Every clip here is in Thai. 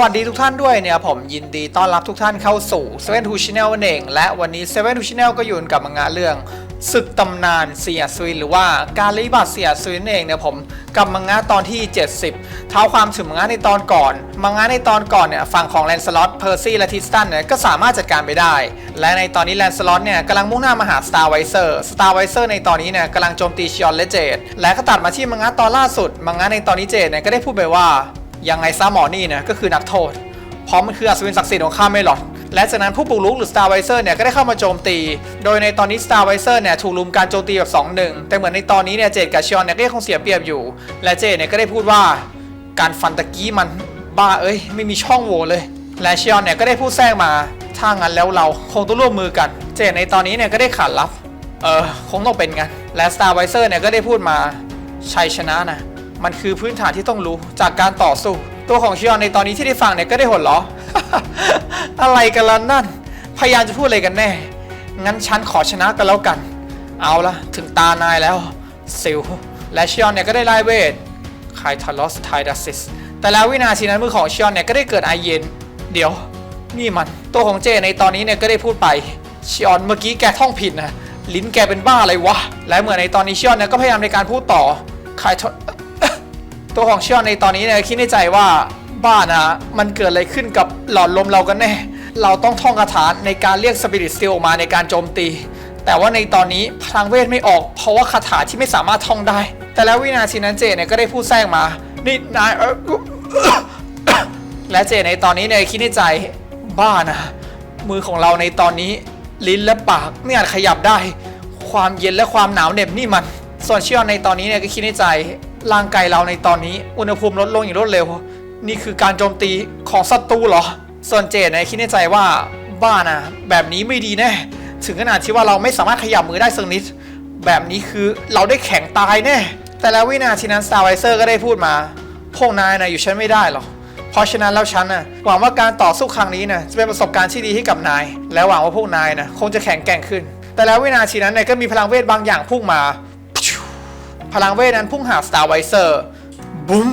วัสดีทุกท่านด้วยเนี่ยผมยินดีต้อนรับทุกท่านเข้าสู่7 2 Channel นั่นเอง และวันนี้7 2 Channel ก็อยู่กับมังงะเรื่องศึกตำนานเสียซุยหรือว่าการลิบัตเสียซุยนั่นเองเนี่ยผมกับมังงะตอนที่ 70 เท้าความถึงมังงะในตอนก่อน มังงะในตอนก่อนเนี่ยฝั่งของแลนสล็อตเพอร์ซี่และทิสตันเนี่ยก็สามารถจัดการไปได้ และในตอนนี้แลนสล็อตเนี่ยกำลังมุ่งหน้ามาหาสตาร์ไวเซอร์สตาร์ไวเซอร์ในตอนนี้เนี่ยกำลังโจมตีชิออนและเจดและก็ตัดมาที่มังงะตอนล่าสุด มังงะในตอนนี้เจดเนี่ยก็ได้พูดไปว่า ยังไงซะหมอนี่เนี่ยก็คือนักโทษ เพราะมันคืออัศวินศักดิ์สิทธิ์ของข้าไม่หรอกและจากนั้นผู้ปลุกลุกหรือ Star Visor เนี่ยก็ได้เข้ามาโจมตี โดยในตอนนี้ Star Visor เนี่ยถูกลุมการโจมตีแบบ 2-1 แต่เหมือนในตอนนี้เนี่ยเจดกับชอนเนี่ยก็ยังคงเสียเปรียบอยู่ และเจดเนี่ยก็ได้พูดว่าการฟันตะกี้มันบ้าเอ้ยไม่มีช่องโหว่เลย และชอนเนี่ยก็ได้พูดแทรกมาถ้างั้นแล้วเราคงต้องร่วมมือกัน เจดในตอนนี้เนี่ยก็ได้ขาดลับ เออคงต้องเป็นงั้น และ Star Visor เนี่ยก็ได้พูดมาชัยชนะนะ มันคือพื้นฐานที่ต้องรู้จากการต่อสู้ ตัวของชิออนในตอนนี้ที่ได้ฟังเนี่ยก็ได้หัวเราะอะไรกันล่ะนั่น พยายามจะพูดอะไรกันแน่ งั้นฉันขอชนะกันแล้วกัน เอาละถึงตานายแล้วซิลและชิออนเนี่ยก็ได้ไล่เวทไคทาลอสไทดัสซิสแต่แล้ววินาทีนั้นมือของชิออนเนี่ยก็ได้เกิดไอเย็น เดี๋ยวนี่มันตัวของเจในตอนนี้เนี่ยก็ได้พูดไปชิออนเมื่อกี้แกท่องผิดนะลิ้นแกเป็นบ้าอะไรวะ และเหมือนในตอนนี้ชิออนเนี่ยก็พยายามในการพูดต่อไคท ตัวของเชียนในตอนนี้เนี่ยคิดในใจว่าบ้านะมันเกิดอะไรขึ้นกับหลอดลมเรากันแน่ เราต้องท่องคาถาในการเรียกสปิริตสติลออกมาในการโจมตี แต่ว่าในตอนนี้พลังเวทไม่ออก เพราะว่าคาถาที่ไม่สามารถท่องได้ แต่แล้ววินาทีนั้นเจเนี่ยก็ได้พูดแทรกมา นี่นายเออและเจในตอนนี้เนี่ยคิดในใจบ้านะมือของเราในตอนนี้ ลิ้นและปากไม่อาจขยับได้ ความเย็นและความหนาวเหน็บนี่มัน ส่วนเชียนในตอนนี้เนี่ยก็คิดในใจ ร่างกายเราในตอนนี้อุณหภูมิลดลงอย่างรวดเร็ว นี่คือการโจมตีของศัตรูเหรอ ส่วนเจดเนี่ยคิดในใจว่าบ้านะแบบนี้ไม่ดีแน่ถึงขนาดที่ว่าเราไม่สามารถขยับมือได้สักนิด แบบนี้คือเราได้แข็งตายแน่แต่แล้ววินาทีนั้น Star Visor ก็ได้พูดมา พวกนายนะอยู่ฉันไม่ได้หรอกเพราะฉะนั้นแล้วฉันนะหวังว่าการต่อสู้ครั้งนี้นะจะเป็นประสบการณ์ที่ดีให้กับนาย และหวังว่าพวกนายนะคงจะแข็งแกร่งขึ้น แต่แล้ววินาทีนั้นนี่ยก็มีพลังเวทบางอย่างพุ่งมา พลังเวทนั้นพุ่งหา Star Visor บุ้ม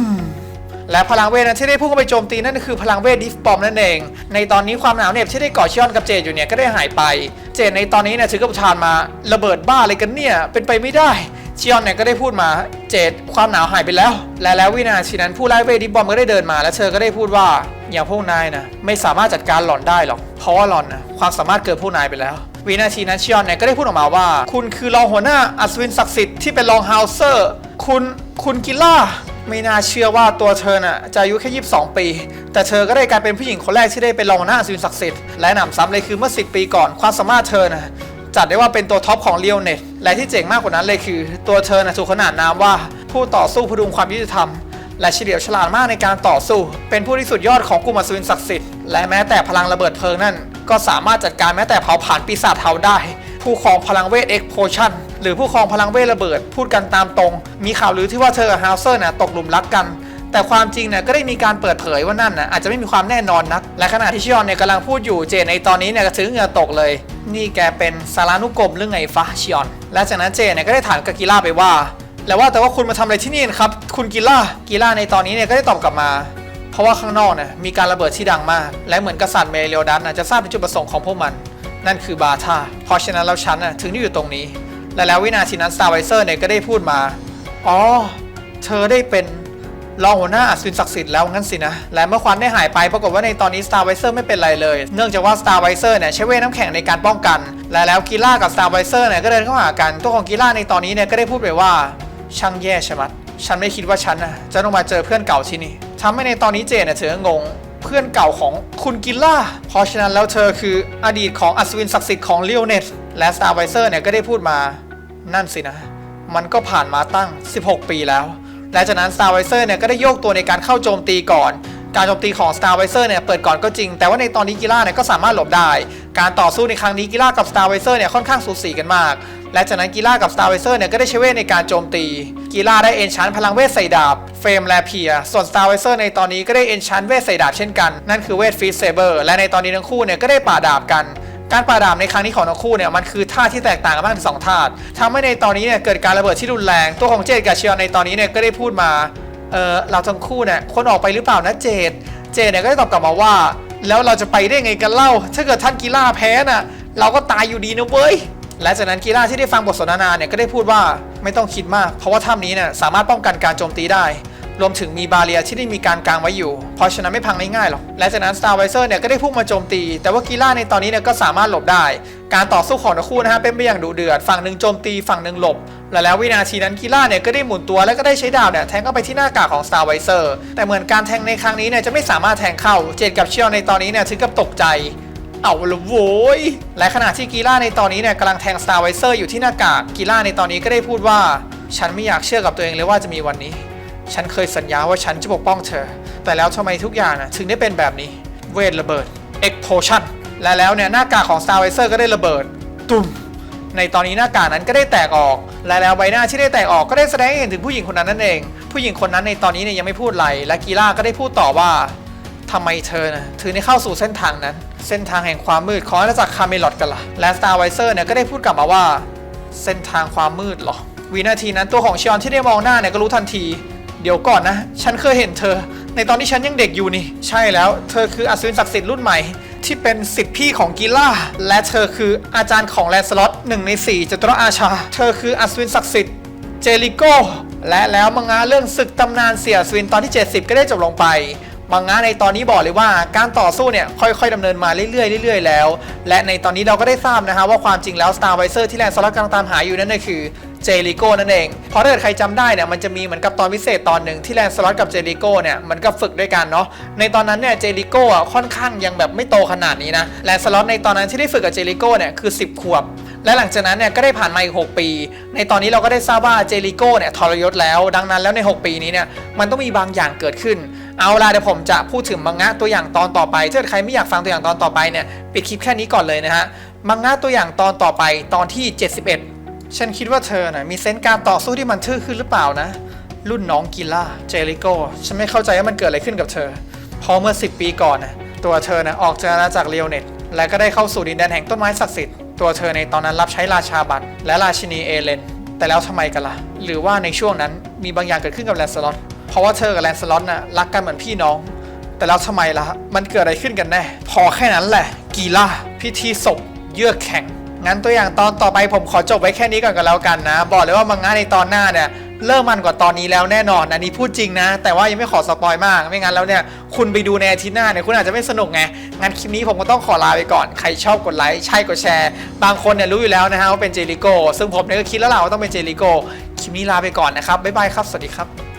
และพลังเวทนั้นที่ได้พุ่งเข้าไปโจมตีนั่นคือพลังเวทดิฟบอมนั่นเอง ในตอนนี้ความหนาวเหน็บที่ได้ก่อชิออนกับเจดอยู่เนี่ยก็ได้หายไป เจดในตอนนี้เนี่ยถือกับทานมาระเบิดบ้าอะไรกันเนี่ยเป็นไปไม่ได้ชิออนเนี่ยก็ได้พูดมาเจดความหนาวหายไปแล้ว และแล้ววินาทีนั้นผู้ไล่เวดิฟบอมก็ได้เดินมา และเธอก็ได้พูดว่าอย่างพวกนายนะไม่สามารถจัดการหลอนได้หรอกเพราะว่าหลอนนะความสามารถเกินพวกนายไปแล้ว วินาทีนั้นชิออนเนี่ยก็ได้พูดออกมาว่า คุณคือรองหัวหน้าอัศวินศักดิ์สิทธิ์ที่เป็นรองเฮาเซอร์ คุณคุณกิล่าไม่น่าเชื่อว่าตัวเธอน่ะจะอายุแค่ 22 ปี แต่เธอก็ได้กลายเป็นผู้หญิงคนแรกที่ได้เป็นรองหัวหน้าอัศวินศักดิ์สิทธิ์และหนำซ้ำเลยคือเมื่อ 10 ปีก่อนความสามารถเธอน่ะจัดได้ว่าเป็นตัวท็อปของเลียวเน็ตและที่เจ๋งมากกว่านั้นเลยคือ ตัวเธอน่ะถูกขนานนามว่า ผู้ต่อสู้พดุงความยุติธรรม และเฉลียวฉลาดมากในการต่อสู้ เป็นผู้ที่สุดยอดของกลุ่มอัศวินศักดิ์สิทธิ์และแม้แต่พลังระเบิดเพลิงนั่น ก็สามารถจัดการแม้แต่เผาผลาญปีศาจเทาได้ ผู้ครองพลังเวทเอ็กโพชั่นหรือผู้ครองพลังเวทระเบิด พูดกันตามตรง มีข่าวลือที่ว่าเธอกับฮาวเซอร์น่ะตกหลุมรักกัน แต่ความจริงเนี่ยก็ได้มีการเปิดเผยว่านั่นน่ะอาจจะไม่มีความแน่นอนนัก และขณะที่ชิออนเนี่ยกำลังพูดอยู่เจนในตอนนี้เนี่ยก็ถึงเหงื่อตกเลย นี่แกเป็นสารานุกรมหรือไงฟ้าชิออน และจากนั้นเจนเนี่ยก็ได้ถามกับกีล่าไปว่า แล้วว่าแต่ว่าคุณมาทำอะไรที่นี่ครับคุณกีล่ากีล่าในตอนนี้เนี่ยก็ได้ตอบกลับมา เพราะว่าข้างนอกเนี่ยมีการระเบิดที่ดังมาก และเหมือนกษัตริย์เมเรียดัสนะจะทราบถึงจุดประสงค์ของพวกมัน นั่นคือบาธาเพราะฉะนั้นแล้วฉันน่ะถึงได้อยู่ตรงนี้ และแล้ววินาทีนั้น Star Visor เนี่ยก็ได้พูดมา อ๋อ เธอได้เป็นรองหัวหน้าอัศวินศักดิ์สิทธิ์แล้วงั้นสินะ และเมื่อควันได้หายไปปรากฏว่าในตอนนี้ Star Visor ไม่เป็นไรเลย เนื่องจากว่า Star Visor เนี่ยใช้เวทน้ำแข็งในการป้องกัน และแล้วกีล่ากับ Star Visor เนี่ยก็เดินเข้าหากัน ตัวของกีล่าในตอนนี้เนี่ยก็ได้พูดไปว่า ช่างแย่ใช่ไหมฉันไม่คิดว่าฉันนะจะต้องมาเจอเพื่อนเก่าที่นี่ ทำให้ในตอนนี้เจนน่ะเธองง เพื่อนเก่าของคุณกิลล่า เพราะฉะนั้นแล้วเธอคืออดีตของอัศวินศักดิ์สิทธิ์ของเลียวเนตและ Star Visor เนี่ยก็ได้พูดมา นั่นสินะ มันก็ผ่านมาตั้ง 16 ปีแล้ว และจากนั้น Star Visor เนี่ยก็ได้โยกตัวในการเข้าโจมตีก่อนการโจมตีของ Star Visor เนี่ยเปิดก่อนก็จริง แต่ว่าในตอนนี้กีล่าเนี่ยก็สามารถหลบได้ การต่อสู้ในครั้งนี้กีล่ากับ Star Visor เนี่ยค่อนข้างสูสีกันมาก และจากนั้นกีล่ากับ Star Visor เนี่ยก็ได้ใช้เวทในการโจมตี กีล่าได้เอนชานพลังเวทใส่ดาบ เฟรมแลเพีย ส่วน Star Visor ในตอนนี้ก็ได้เอนชานเวทใส่ดาบเช่นกัน นั่นคือเวทฟีเซเบอร์ และในตอนนี้ทั้งคู่เนี่ยก็ได้ป่าดาบกัน การป่าดาบในครั้งนี้ของทั้งคู่เนี่ยมันคือท่าที่แตกต่างกันมากถึงสองท่าทำให้ในตอนนี้เนี่ยเกิดการระเบิดที่รุนแรง ตัวของเจดกับเชียนในตอนนี้เนี่ยก็ได้พูดมา เออเราทั้งคู่เนี่ยคนออกไปหรือเปล่านะเจด เจดเนี่ยก็ได้ตอบกลับมาว่า แล้วเราจะไปได้ไงกันเล่า ถ้าเกิดท่านกีฬาแพ้น่ะ เราก็ตายอยู่ดีนะเว้ย และจากนั้นกีฬาที่ได้ฟังบทสนทนาเนี่ยก็ได้พูดว่าไม่ต้องคิดมาก เพราะว่าถ้ำนี้เนี่ยสามารถป้องกันการโจมตีได้ รวมถึงมีบาเรียที่ได้มีการกางไว้อยู่ เพราะฉะนั้นไม่พังง่ายๆหรอกและจากนั้น Star v i s o r เนี่ยก็ได้พุ่งมาโจมตี แต่ว่ากีฬาในตอนนี้เนี่ยก็สามารถหลบได้ การต่อสู้ของทั้งคู่นะฮะเป็นไปอย่างดุเดือดฝั่งหนึ่งโจมตีฝั่งหนึ่งหลบและแล้ววินาทีนั้นกีฬาเนี่ยก็ได้หมุนตัวแล้วก็ได้ใช้ดาบเนี่ยแทงเข้าไปที่หน้ากากของ Star v i s o r แต่เหมือนการแทงในครั้งนี้เนี่ยจะไม่สามารถแทงเข้า เจดกับเชียวในตอนนี้เนี่ยถึงกับตกใจ เอาละโว้ยและขณะที่กีล่าในตอนนี้เนี่ยกำลังแทง Star v i s o r อยู่ที่หน้ากากกีล่าในตอนนี้ก็ได้พูดว่า ฉันไม่อยากเชื่อกับตัวเองเลยว่าจะมีวันนี้ ฉันเคยสัญญาว่าฉันจะปกป้องเธอ แต่แล้วทำไมทุกอย่างน่ะถึงได้เป็นแบบนี้ เวทระเบิด Explosion และแล้วเนี่ยหน้ากากของ Star v i s o r ก็ได้ระเบิด ตุ่มในตอนนี้หน้ากากนั้นก็ได้แตกออก และแล้วใบหน้าที่ได้แตกออกก็ได้แสดงให้เห็นถึงผู้หญิงคนนั้นนั่นเอง ผู้หญิงคนนั้นในตอนนี้เนี่ยยังไม่พูดอะไรและกีล่าก็ได้พูดต่อว่า ทำไมเธอนะถึงได้เข้าสู่เส้นทางนั้น เส้นทางแห่งความมืดของอาณาจักรคาเมลอดกันละ่ะและ Star v i s o r เนี่ยก็ได้พูดกลับมาว่า เส้นทางความมืดหรอ วินาทีนั้นตัวของชิออนที่ได้มองหน้าเนี่ยก็รู้ทันที เดี๋ยวก่อนนะ ฉันเคยเห็นเธอ ในตอนที่ฉันยังเด็กอยู่นี่ ใช่แล้ว เธอคืออัศวินศักดิ์สิทธิ์รุ่นใหม่ที่เป็นสิทธิพี่ของกีล่า และเธอคืออาจารย์ของแลนสล็อตหนึ่งในสี่จตุรอาชา เธอคืออัศวินศักดิ์สิทธิ์เจลิโกและแล้วมังงะเรื่องศึกตำนานเสียสวินตอนที่ 70 ก็ได้จบลงไป มังงะในตอนนี้บอกเลยว่าการต่อสู้เนี่ยค่อยๆดำเนินมาเรื่อยๆเรื่อยๆแล้ว และในตอนนี้เราก็ได้ทราบนะฮะว่าความจริงแล้ว Star v i s o r ที่แลนด์สล็อตกำลังตามหาอยู่นั่นก็คือเจลิโก้นั่นเอง เพราะถ้าเกิดใครจำได้เนี่ยมันจะมีเหมือนกับตอนพิเศษตอนหนึ่งที่แลนด์สล็อตกับเจลิโก้เนี่ยมันก็ฝึกด้วยกันเนาะ ในตอนนั้นเนี่ยเจลิโกอะค่อนข้างยังแบบไม่โตขนาดนี้นะ แลนด์สล็อตในตอนนั้นที่ได้ฝึกกับเจลิโก้เนี่ยคือ 10 ขวบ และหลังจากนั้นเนี่ยก็ได้ผ่านมาอีก 6 ปี ในตอนนี้เราก็ได้ทราบว่าเจลิโกเนี่ยทรยศแล้ว ดังนั้นแล้วใน 6 ปีนี้เนี่ยมันต้องมีบางอย่างเกิดขึ้น เอาล่ะเดี๋ยวผมจะพูดถึงมังงะตัวอย่างตอนต่อไปถ้าใครไม่อยากฟังตัวอย่างตอนต่อไปเนี่ยปิดคลิปแค่นี้ก่อนเลยนะฮะมังงะตัวอย่างตอนต่อไปตอนที่ 71 ฉันคิดว่าเธอนะมีเซนส์การต่อสู้ที่มันทื่อขึ้นหรือเปล่านะ รุ่นน้องกีล่าเจริโกฉันไม่เข้าใจว่ามันเกิดอะไรขึ้นกับเธอพราะเมื่อ 10 ปีก่อนนะตัวเธอนะออกจากอาณาจักรเรียวเน็ตและก็ได้เข้าสู่ดินแดนแห่งต้นไม้ศักดิ์สิทธิ์ตัวเธอในตอนนั้นรับใช้ราชาบัตรและราชินีเอเลนแต่แล้วทำไมกันล่ะ หรือว่าในช่วงนั้นมีบางอย่างเกิดขึ้นกับแลนสล็อต เพราะว่าเธอกับแลนสล็อตน่ะรักกันเหมือนพี่น้อง แต่แล้วทำไมล่ะ มันเกิดอะไรขึ้นกันแน่ พอแค่นั้นแหละ กีล่าพิธีศพเยือกแข็ง งั้นตัวอย่างตอนต่อไปผมขอจบไว้แค่นี้ก่อนกันแล้วกันนะ บอกเลยว่ามังงะในตอนหน้าเนี่ยเริ่มมันกว่าตอนนี้แล้วแน่นอนอันนี้พูดจริงนะ แต่ว่ายังไม่ขอสปอยมาก ไม่งั้นแล้วเนี่ยคุณไปดูในอาทิตย์หน้าเนี่ยคุณอาจจะไม่สนุกไงงั้นคลิปนี้ผมก็ต้องขอลาไปก่อน ใครชอบกดไลค์ใช่กดแชร์ บางคนเนี่ยรู้อยู่แล้วนะฮะว่าเป็นเจลิโกซึ่งผมเนี่ยก็คิดแล้วล่ะว่าต้องเป็นเจลิโกคลิปนี้ลาไปก่อนนะครับบ๊ายบายครับสวัสดีครับ